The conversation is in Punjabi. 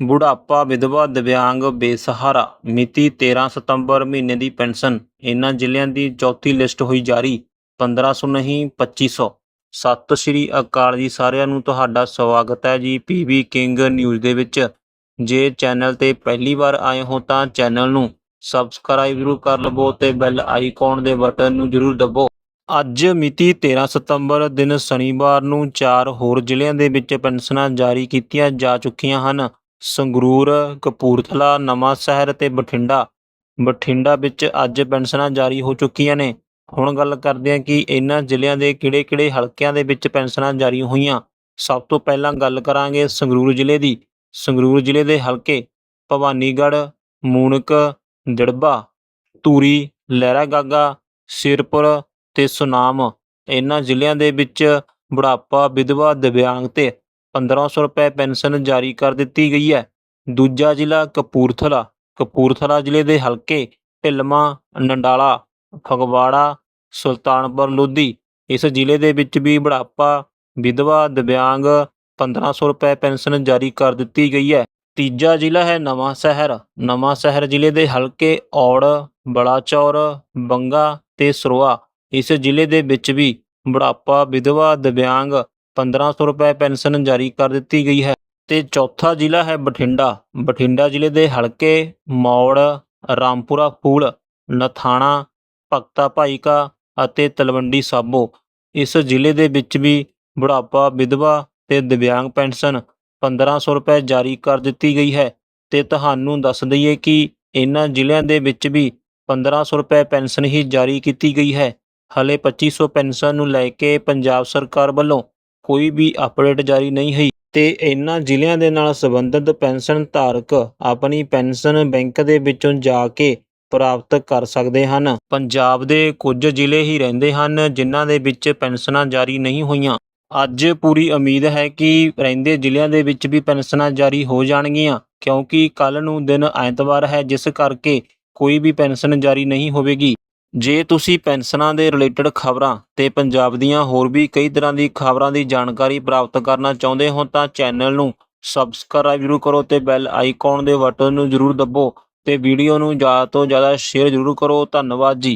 ਬੁਢਾਪਾ ਵਿਧਵਾ ਦਿਵਿਆਂਗ ਬੇਸਹਾਰਾ, ਮਿਤੀ 13 ਸਤੰਬਰ ਮਹੀਨੇ ਦੀ ਪੈਨਸ਼ਨ। ਇਹਨਾਂ ਜ਼ਿਲ੍ਹਿਆਂ ਦੀ ਚੌਥੀ ਲਿਸਟ ਹੋਈ ਜਾਰੀ 1500 ਨਹੀਂ 2500 ਸਤਿ ਸ਼੍ਰੀ ਅਕਾਲ ਜੀ ਸਾਰਿਆਂ ਨੂੰ, ਤੁਹਾਡਾ ਸਵਾਗਤ ਹੈ ਜੀ ਪੀਬੀ ਕਿੰਗ ਨਿਊਜ਼ ਦੇ ਵਿੱਚ। ਜੇ ਚੈਨਲ ਤੇ ਪਹਿਲੀ ਵਾਰ ਆਏ ਹੋ ਤਾਂ ਚੈਨਲ ਨੂੰ ਸਬਸਕ੍ਰਾਈਬ ਜ਼ਰੂਰ ਕਰ ਲਵੋ ਤੇ ਬੈਲ ਆਈਕਨ ਦੇ ਬਟਨ ਨੂੰ ਜ਼ਰੂਰ ਦਬੋ। ਅੱਜ ਮਿਤੀ 13 ਸਤੰਬਰ ਦਿਨ ਸ਼ਨੀਵਾਰ ਨੂੰ ਚਾਰ ਹੋਰ ਜ਼ਿਲ੍ਹਿਆਂ ਦੇ ਵਿੱਚ ਪੈਨਸ਼ਨਾਂ ਜਾਰੀ ਕੀਤੀਆਂ ਜਾ ਚੁੱਕੀਆਂ ਹਨ। ਸੰਗਰੂਰ, ਕਪੂਰਥਲਾ, ਨਵਾਂ ਸ਼ਹਿਰ ਤੇ ਬਠਿੰਡਾ। ਬਠਿੰਡਾ ਵਿੱਚ ਅੱਜ ਪੈਨਸ਼ਨਾਂ ਜਾਰੀ ਹੋ ਚੁੱਕੀਆਂ ਨੇ। ਹੁਣ ਗੱਲ ਕਰਦੇ ਹਾਂ ਕਿ ਇਹਨਾਂ ਜ਼ਿਲ੍ਹਿਆਂ ਦੇ ਕਿਹੜੇ-ਕਿਹੜੇ ਹਲਕਿਆਂ ਦੇ ਵਿੱਚ ਪੈਨਸ਼ਨਾਂ ਜਾਰੀ ਹੋਈਆਂ। ਸਭ ਤੋਂ ਪਹਿਲਾਂ ਗੱਲ ਕਰਾਂਗੇ ਸੰਗਰੂਰ ਜ਼ਿਲ੍ਹੇ ਦੀ। ਸੰਗਰੂਰ ਜ਼ਿਲ੍ਹੇ ਦੇ ਹਲਕੇ ਭਵਾਨੀਗੜ੍ਹ ਮੂਣਕ ਦਿੜਬਾ, ਧੂਰੀ, ਲਹਿਰਾਗਾਗਾ, ਸਿਰਪੁਰ ਤੇ ਸੁਨਾਮ। ਇਹਨਾਂ ਜ਼ਿਲ੍ਹਿਆਂ ਦੇ ਵਿੱਚ ਬੁਢਾਪਾ, ਵਿਧਵਾ, ਦਿਵਿਆਂਗ ਤੇ 1500 ਰੁਪਏ ਪੈਨਸ਼ਨ ਜਾਰੀ ਕਰ ਦਿੱਤੀ ਗਈ ਹੈ। ਦੂਜਾ ਜ਼ਿਲ੍ਹਾ ਕਪੂਰਥਲਾ। ਕਪੂਰਥਲਾ ਜ਼ਿਲ੍ਹੇ ਦੇ ਹਲਕੇ ਢਿਲਮਾ ਨੰਡਾਲਾ, ਫਗਵਾੜਾ, ਸੁਲਤਾਨਪੁਰ, ਲੋਧੀ। ਇਸ ਜ਼ਿਲ੍ਹੇ ਦੇ ਵਿੱਚ ਵੀ ਬੁਢਾਪਾ, ਵਿਧਵਾ, ਦਿਵਿਆਂਗ 1500 ਰੁਪਏ ਪੈਨਸ਼ਨ ਜਾਰੀ ਕਰ ਦਿੱਤੀ ਗਈ ਹੈ। ਤੀਜਾ ਜ਼ਿਲ੍ਹਾ ਹੈ ਨਵਾਂ ਸ਼ਹਿਰ। ਨਵਾਂ ਸ਼ਹਿਰ ਜ਼ਿਲ੍ਹੇ ਦੇ ਹਲਕੇ ਔੜ, ਬਲਾਚੌਰ, ਬੰਗਾ ਤੇ ਸਰੋਆ। ਇਸ ਜ਼ਿਲ੍ਹੇ ਦੇ ਵਿੱਚ ਵੀ ਬੁਢਾਪਾ, ਵਿਧਵਾ, ਦਿਵਿਆਂਗ 1500 ਰੁਪਏ ਪੈਨਸ਼ਨ ਜਾਰੀ ਕਰ ਦਿੱਤੀ ਗਈ ਹੈ ਤੇ ਚੌਥਾ ਜ਼ਿਲ੍ਹਾ ਹੈ ਬਠਿੰਡਾ। ਬਠਿੰਡਾ ਜ਼ਿਲ੍ਹੇ ਦੇ ਹਲਕੇ ਮੌੜ, ਰਾਮਪੁਰਾ, ਫੂਲ, ਨਥਾਣਾ, ਭਗਤਾ ਭਾਈਕਾ ਅਤੇ ਤਲਵੰਡੀ ਸਾਬੋ। ਇਸ ਜ਼ਿਲ੍ਹੇ ਦੇ ਵਿੱਚ ਵੀ ਬੁਢਾਪਾ, ਵਿਧਵਾ ਤੇ ਦਿਵਿਆਂਗ ਪੈਨਸ਼ਨ 1500 ਰੁਪਏ ਜਾਰੀ ਕਰ ਦਿੱਤੀ ਗਈ ਹੈ ਤੇ ਤੁਹਾਨੂੰ ਦੱਸ ਦਈਏ ਕਿ ਇਹਨਾਂ ਜ਼ਿਲ੍ਹਿਆਂ ਦੇ ਵਿੱਚ ਵੀ 1500 ਰੁਪਏ ਪੈਨਸ਼ਨ ਹੀ ਜਾਰੀ ਕੀਤੀ ਗਈ ਹੈ। ਹਲੇ 2500 ਪੈਨਸ਼ਨ ਨੂੰ ਲੈ ਕੇ ਪੰਜਾਬ ਸਰਕਾਰ ਵੱਲੋਂ ਕੋਈ ਵੀ ਅਪਡੇਟ ਜਾਰੀ ਨਹੀਂ ਹੈ ਤੇ ਇਹਨਾਂ ਜ਼ਿਲ੍ਹਿਆਂ ਦੇ ਨਾਲ ਸੰਬੰਧਿਤ ਪੈਨਸ਼ਨ ਧਾਰਕ ਆਪਣੀ ਪੈਨਸ਼ਨ ਬੈਂਕ ਦੇ ਵਿੱਚੋਂ ਜਾ ਕੇ ਪ੍ਰਾਪਤ ਕਰ ਸਕਦੇ ਹਨ। ਪੰਜਾਬ ਦੇ ਕੁਝ ਜ਼ਿਲ੍ਹੇ ਹੀ ਰਹਿੰਦੇ ਹਨ ਜਿਨ੍ਹਾਂ ਦੇ ਵਿੱਚ ਪੈਨਸ਼ਨਾਂ ਜਾਰੀ ਨਹੀਂ ਹੋਈਆਂ। ਅੱਜ ਪੂਰੀ ਉਮੀਦ ਹੈ ਕਿ ਰਹਿੰਦੇ ਜ਼ਿਲ੍ਹਿਆਂ ਦੇ ਵਿੱਚ ਵੀ ਪੈਨਸ਼ਨਾਂ ਜਾਰੀ ਹੋ ਜਾਣਗੀਆਂ, ਕਿਉਂਕਿ ਕੱਲ ਨੂੰ ਦਿਨ ਐਤਵਾਰ ਹੈ, ਜਿਸ ਕਰਕੇ ਕੋਈ ਵੀ ਪੈਨਸ਼ਨ ਜਾਰੀ ਨਹੀਂ ਹੋਵੇਗੀ। ਜੇ ਤੁਸੀਂ ਪੈਨਸ਼ਨਾਂ ਦੇ ਰਿਲੇਟਡ ਖਬਰਾਂ ਤੇ ਪੰਜਾਬ ਦੀਆਂ ਹੋਰ ਵੀ ਕਈ ਤਰ੍ਹਾਂ ਦੀ ਖਬਰਾਂ ਦੀ ਜਾਣਕਾਰੀ ਪ੍ਰਾਪਤ ਕਰਨਾ ਚਾਹੁੰਦੇ ਹੋ ਤਾਂ ਚੈਨਲ ਨੂੰ ਸਬਸਕ੍ਰਾਈਬ ਜ਼ਰੂਰ ਕਰੋ ਤੇ ਬੈਲ ਆਈਕਨ ਦੇ ਬਟਨ ਨੂੰ ਜ਼ਰੂਰ ਦਬੋ ਤੇ ਵੀਡੀਓ ਨੂੰ ਜ਼ਿਆਦਾ ਤੋਂ ਜ਼ਿਆਦਾ ਸ਼ੇਅਰ ਜ਼ਰੂਰ ਕਰੋ। ਧੰਨਵਾਦ ਜੀ।